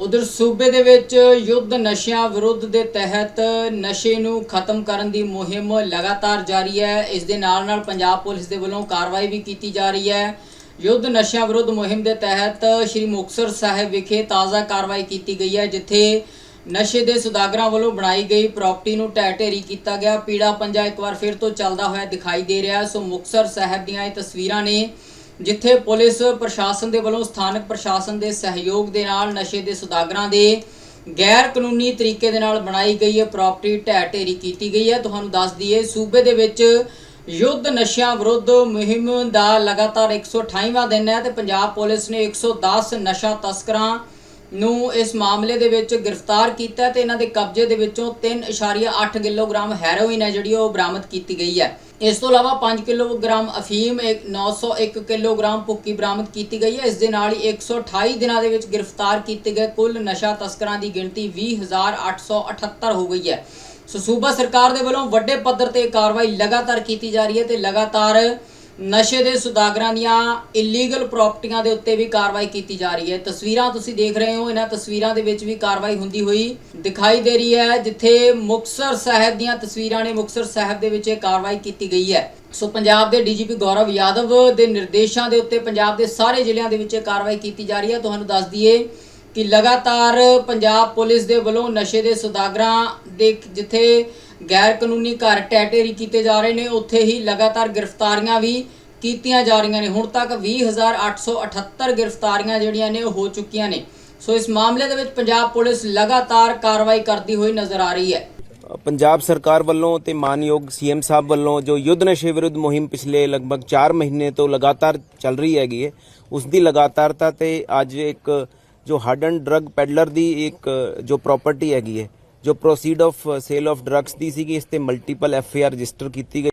ਉਧਰ ਸੂਬੇ ਦੇ ਵਿੱਚ ਯੁੱਧ ਨਸ਼ਿਆਂ ਵਿਰੁੱਧ ਦੇ ਤਹਿਤ ਨਸ਼ੇ ਨੂੰ ਖਤਮ ਕਰਨ ਦੀ ਮੁਹਿੰਮ ਲਗਾਤਾਰ ਜਾਰੀ ਹੈ। ਇਸ ਦੇ ਨਾਲ ਨਾਲ ਪੰਜਾਬ ਪੁਲਿਸ ਦੇ ਵੱਲੋਂ ਕਾਰਵਾਈ ਵੀ ਕੀਤੀ ਜਾ ਰਹੀ ਹੈ। ਯੁੱਧ ਨਸ਼ਿਆਂ ਵਿਰੁੱਧ ਮੁਹਿੰਮ ਦੇ ਤਹਿਤ ਸ੍ਰੀ ਮੁਕਤਸਰ ਸਾਹਿਬ ਵਿਖੇ ਤਾਜ਼ਾ ਕਾਰਵਾਈ ਕੀਤੀ ਗਈ ਹੈ, ਜਿੱਥੇ ਨਸ਼ੇ ਦੇ ਸੁਦਾਗਰਾਂ ਵੱਲੋਂ ਬਣਾਈ ਗਈ ਪ੍ਰਾਪਰਟੀ ਨੂੰ ਢਹਿ ਢੇਰੀ ਕੀਤਾ ਗਿਆ। ਪੀੜਾ ਪੰਜਾ ਇੱਕ ਵਾਰ ਫਿਰ ਤੋਂ ਚੱਲਦਾ ਹੋਇਆ ਦਿਖਾਈ ਦੇ ਰਿਹਾ ਸੋ ਮੁਕਤਸਰ ਸਾਹਿਬ ਦੀਆਂ ਇਹ ਤਸਵੀਰਾਂ ਨੇ ਜਿੱਥੇ ਪੁਲਿਸ ਪ੍ਰਸ਼ਾਸਨ ਦੇ ਵੱਲੋਂ, ਸਥਾਨਕ ਪ੍ਰਸ਼ਾਸਨ ਦੇ ਸਹਿਯੋਗ ਦੇ ਨਾਲ ਨਸ਼ੇ ਦੇ ਸੁਦਾਗਰਾਂ ਦੇ ਗੈਰ ਕਾਨੂੰਨੀ ਤਰੀਕੇ ਦੇ ਨਾਲ ਬਣਾਈ ਗਈ ਹੈ ਪ੍ਰਾਪਰਟੀ ਢਹਿ ਢੇਰੀ ਕੀਤੀ ਗਈ ਹੈ। ਤੁਹਾਨੂੰ ਦੱਸ ਦਈਏ, ਸੂਬੇ ਦੇ ਵਿੱਚ ਯੁੱਧ ਨਸ਼ਿਆਂ ਵਿਰੁੱਧ ਮੁਹਿੰਮ ਦਾ ਲਗਾਤਾਰ 128ਵਾਂ ਦਿਨ ਹੈ ਤੇ ਪੰਜਾਬ ਪੁਲਿਸ ਨੇ 110 ਨਸ਼ਾ ਤਸਕਰਾਂ ਨੂੰ ਇਸ ਮਾਮਲੇ ਦੇ ਵਿੱਚ ਗ੍ਰਿਫਤਾਰ ਕੀਤਾ ਹੈ ਤੇ ਇਹਨਾਂ ਦੇ ਕਬਜ਼ੇ ਦੇ ਵਿੱਚੋਂ 3.8 ਕਿਲੋਗ੍ਰਾਮ ਹੈਰੋਇਨ ਹੈ, ਜਿਹੜੀ ਉਹ ਬਰਾਮਦ ਕੀਤੀ ਗਈ ਹੈ। ਇਸ ਤੋਂ ਇਲਾਵਾ 5 ਕਿਲੋਗ੍ਰਾਮ ਅਫੀਮ, ਇੱਕ 901 ਕਿਲੋਗ੍ਰਾਮ ਭੁੱਕੀ ਬਰਾਮਦ ਕੀਤੀ ਗਈ ਹੈ। ਇਸ ਦੇ ਨਾਲ ਹੀ 128 ਦਿਨਾਂ ਦੇ ਵਿੱਚ ਗ੍ਰਿਫਤਾਰ ਕੀਤੇ ਗਏ ਕੁੱਲ ਨਸ਼ਾ ਤਸਕਰਾਂ ਦੀ ਗਿਣਤੀ 20878 ਹੋ ਗਈ ਹੈ। ਸੋ ਸੂਬਾ ਸਰਕਾਰ ਦੇ ਵੱਲੋਂ ਵੱਡੇ ਪੱਧਰ ਤੇ ਕਾਰਵਾਈ ਲਗਾਤਾਰ ਕੀਤੀ ਜਾ ਰਹੀ ਹੈ ਤੇ ਲਗਾਤਾਰ ਨਸ਼ੇ ਦੇ ਸੁਦਾਗਰਾਂ ਦੀਆਂ ਇਲੀਗਲ ਪ੍ਰਾਪਰਟੀਆਂ ਦੇ ਉੱਤੇ ਵੀ ਕਾਰਵਾਈ ਕੀਤੀ ਜਾ ਰਹੀ ਹੈ। ਤਸਵੀਰਾਂ ਤੁਸੀਂ ਦੇਖ ਰਹੇ ਹੋ, ਇਹਨਾਂ ਤਸਵੀਰਾਂ ਦੇ ਵਿੱਚ ਵੀ ਕਾਰਵਾਈ ਹੁੰਦੀ ਹੋਈ ਦਿਖਾਈ ਦੇ ਰਹੀ ਹੈ, ਜਿੱਥੇ ਮੁਕਤਸਰ ਸਾਹਿਬ ਦੀਆਂ ਤਸਵੀਰਾਂ ਨੇ ਮੁਕਤਸਰ ਸਾਹਿਬ ਦੇ ਵਿੱਚ ਇਹ ਕਾਰਵਾਈ ਕੀਤੀ ਗਈ ਹੈ। ਸੋ ਪੰਜਾਬ ਦੇ ਡੀਜੀਪੀ ਗੌਰਵ ਯਾਦਵ ਦੇ ਨਿਰਦੇਸ਼ਾਂ ਦੇ ਉੱਤੇ ਪੰਜਾਬ ਦੇ ਸਾਰੇ ਜ਼ਿਲ੍ਹਿਆਂ ਦੇ ਵਿੱਚ ਇਹ ਕਾਰਵਾਈ ਕੀਤੀ ਜਾ ਰਹੀ ਹੈ। ਤੁਹਾਨੂੰ ਦੱਸ ਦਈਏ ਕਿ ਲਗਾਤਾਰ ਪੰਜਾਬ ਪੁਲਿਸ ਦੇ ਵੱਲੋਂ ਨਸ਼ੇ ਦੇ ਸੁਦਾਗਰਾਂ ਦੇ ਜਿੱਥੇ ਗੈਰ ਕਾਨੂੰਨੀ ਘਰ ਟੈਟੇਰੀ ਕੀਤੇ ਜਾ ਰਹੇ ਨੇ, ਉੱਥੇ ਹੀ ਲਗਾਤਾਰ ਗ੍ਰਿਫਤਾਰੀਆਂ ਵੀ ਕੀਤੀਆਂ ਜਾ ਰਹੀਆਂ ਨੇ। ਹੁਣ ਤੱਕ 20878 ਗ੍ਰਿਫਤਾਰੀਆਂ ਜਿਹੜੀਆਂ ਨੇ, ਉਹ ਹੋ ਚੁੱਕੀਆਂ ਨੇ। ਸੋ ਇਸ ਮਾਮਲੇ ਦੇ ਵਿੱਚ ਪੰਜਾਬ ਪੁਲਿਸ ਲਗਾਤਾਰ ਕਾਰਵਾਈ ਕਰਦੀ ਹੋਈ ਨਜ਼ਰ ਆ ਰਹੀ ਹੈ। ਪੰਜਾਬ ਸਰਕਾਰ ਵੱਲੋਂ ਤੇ ਮਾਨਯੋਗ ਸੀਐਮ ਸਾਹਿਬ ਵੱਲੋਂ ਜੋ ਯੁੱਧ ਨਸ਼ੇ ਵਿਰੁੱਧ ਮੁਹਿੰਮ ਪਿਛਲੇ ਲਗਭਗ 4 ਮਹੀਨੇ ਤੋਂ ਲਗਾਤਾਰ ਚੱਲ ਰਹੀ ਹੈਗੀ ਹੈ, ਉਸ ਦੀ ਲਗਾਤਾਰਤਾ ਤੇ ਅੱਜ ਇੱਕ ਜੋ ਹਾਰਡਨ ਡਰੱਗ ਪੈਡਲਰ ਦੀ ਇੱਕ ਜੋ ਪ੍ਰਾਪਰਟੀ ਹੈਗੀ ਹੈ ਜੋ proceed of sale of drugs ਦੀ ਸੀਗੀ, ਇਸ ਤੇ multiple F I R register ਕੀਤੀ ਗਈ।